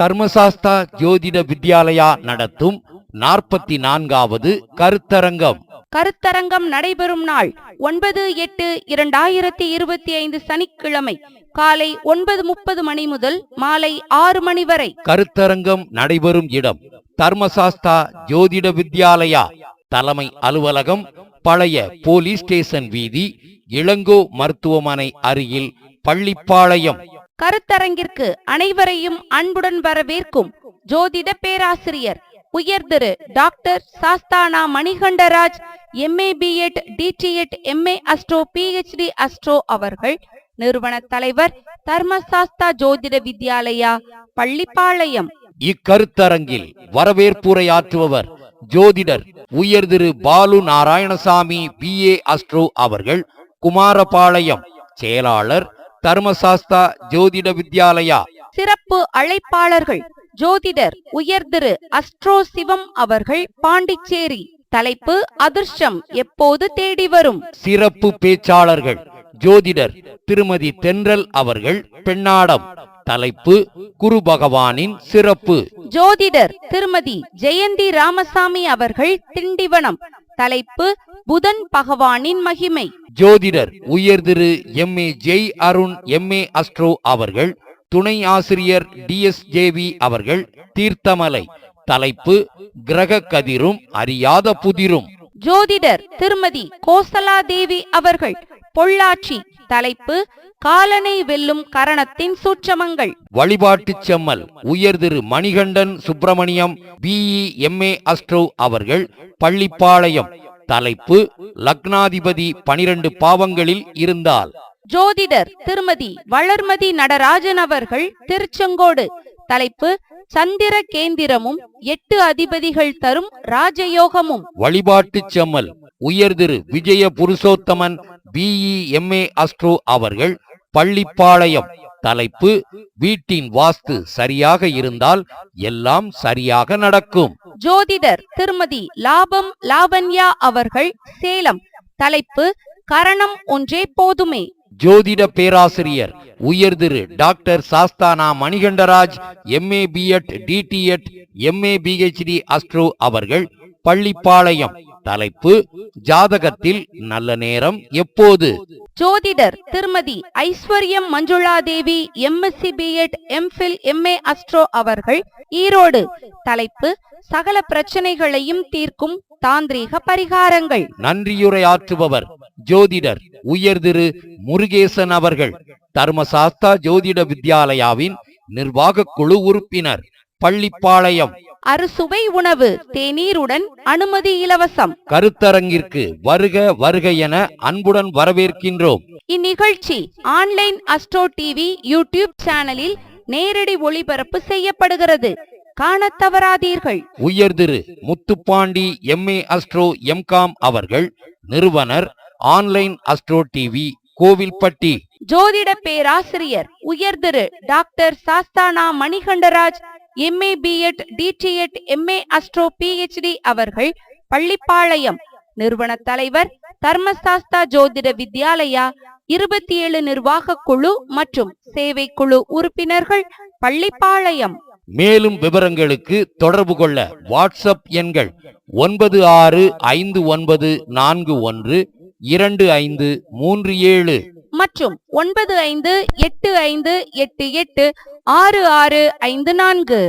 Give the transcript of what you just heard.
தர்மசாஸ்தா ஜோதிட வித்யாலயா நடத்தும் நாற்பத்தி நான்காவது கருத்தரங்கம். கருத்தரங்கம் நடைபெறும் நாள் ஒன்பது எட்டு இரண்டாயிரத்தி இருபத்தி ஐந்து சனிக்கிழமை காலை ஒன்பது முப்பது மணி முதல் மாலை ஆறு மணி வரை. கருத்தரங்கம் நடைபெறும் இடம் தர்மசாஸ்தா ஜோதிட வித்யாலயா. தலைமை அலுவலகம் பழைய போலீஸ் ஸ்டேஷன் வீதி இளங்கோ மருத்துவமனை அருகில் பள்ளிப்பாளையம். கருத்தரங்கிற்கு அனைவரையும் அன்புடன் வரவேற்கும் ஜோதிட பேராசிரியர் உயர் திரு doctor Sasthana Manikandaraj MA BEd DTEd MA astro PhD astro அவர்கள் நிறுவன தலைவர் தர்மசாஸ்தா ஜோதிட வித்யாலயா பள்ளிப்பாளையம். இக்கருத்தரங்கில் வரவேற்புரையாற்றுபவர் ஜோதிடர் உயர் திரு Balu Narayanasamy B A astro அவர்கள் குமாரபாளையம் செயலாளர் தர்மசாஸ்தா ஜோதிட வித்யாலயா? சிறப்பு அழைப்பாளர்கள் ஜோதிடர் உயர் திரு அஸ்ட்ரோ சிவம் அவர்கள் பாண்டிச்சேரி. தலைப்பு அதிர்ஷ்டம் எப்போது தேடி வரும்? சிறப்பு பேச்சாளர்கள் ஜோதிடர் திருமதி தென்றல் அவர்கள் பெண்ணாடம். தலைப்பு குரு பகவானின் சிறப்பு. ஜோதிடர் திருமதி ஜெயந்தி ராமசாமி அவர்கள் திண்டிவனம். தலைப்பு புதன் பகவானின் மகிமை. ஜோதிடர் உயர் திரு M A Jai Arun M A astro அவர்கள் துணை ஆசிரியர் டிஎஸ்ஜேவி அவர்கள் தீர்த்தமலை தலைப்பு கிரக கதிரும் அறியாத புதிரும். ஜோதிடர் திருமதி கோசலா தேவி அவர்கள் பொள்ளாச்சி தலைப்பு காலனை வெல்லும் கரணத்தின் சூட்சமங்கள். வழிபாட்டுச் செம்மல் உயர் திரு Manikandan Subramaniam BE MA astro அவர்கள் பள்ளிப்பாளையம் தலைப்பு லக்னாதிபதி பனிரெண்டு பாவங்களில் இருந்தால். ஜோதிடர் திருமதி வளர்மதி நடராஜன் அவர்கள் திருச்செங்கோடு. தலைப்பு சந்திர கேந்திரமும் எட்டு அதிபதிகள் தரும் ராஜயோகமும். வழிபாட்டுச் செம்மல் உயர் திரு Vijaya Purushothaman BE MA astro அவர்கள் பள்ளிப்பாளையம் தலைப்பு வீட்டின் வாஸ்து சரியாக இருந்தால் எல்லாம் சரியாக நடக்கும். ஜோதிடர் திருமதி லாபம் லாவண்யா அவர்கள் சேலம். தலைப்பு கரணம் ஒன்றே போதுமே. ஜோதிட பேராசிரியர் உயர் திரு doctor Sasthana Manikandaraj MA BEd DTEd MA PhD astro அவர்கள் பள்ளிப்பாளையம். தலைப்பு ஜாதகத்தில் நல்ல நேரம் எப்போது? ஜோதிடர் திருமதி Aishwaryam Manjula Devi MSc BEd MPhil MA astro அவர்கள் ஈரோடு. தலைப்பு சகல பிரச்சனைகளையும் தீர்க்கும் தாந்திரீக பரிகாரங்கள். நன்றியுரையாற்றுபவர் ஜோதிடர் உயர் திரு முருகேசன் அவர்கள் தர்மசாஸ்தா ஜோதிட வித்யாலயாவின் நிர்வாக குழு உறுப்பினர் பள்ளிப்பாளையம். அறுசுவை உணவு தேநீருடன் அனுமதி இலவசம். கருத்தரங்கிற்கு வருக வருக என அன்புடன் வரவேற்கின்றோம். இந்நிகழ்ச்சி ஆன்லைன் அஸ்ட்ரோ டிவி யூடியூப் சேனலில் நேரடி ஒளிபரப்பு செய்யப்படுகிறது. காணத் தவறாதீர்கள். உயர் திரு முத்துப்பாண்டி எம்ஏ அஸ்ட்ரோ எம்காம் அவர்கள் நிறுவனர் ஆன்லைன் அஸ்ட்ரோ டிவி கோவில்பட்டி. ஜோதிட பேராசிரியர் உயர் திரு doctor Sasthana Manikandaraj MA BEd DTEd MA astro PhD அவர்கள் பள்ளிப்பாளையம் நிறுவன தலைவர் தர்மசாஸ்தா ஜோதிட வித்யாலயா இருபத்தி ஏழு நிர்வாக குழு மற்றும் சேவை குழு உறுப்பினர்கள் பள்ளிப்பாளையம். மேலும் விவரங்களுக்கு தொடர்பு கொள்ள வாட்ஸ்அப் எண்கள் ஒன்பது ஆறு ஐந்து ஒன்பது நான்கு ஒன்று இரண்டு ஐந்து மூன்று ஏழு. மற்றும் ஒன்பது ஐந்து எட்டு ஐந்து எட்டு எட்டு ஆறு ஆறு ஐந்து நான்கு.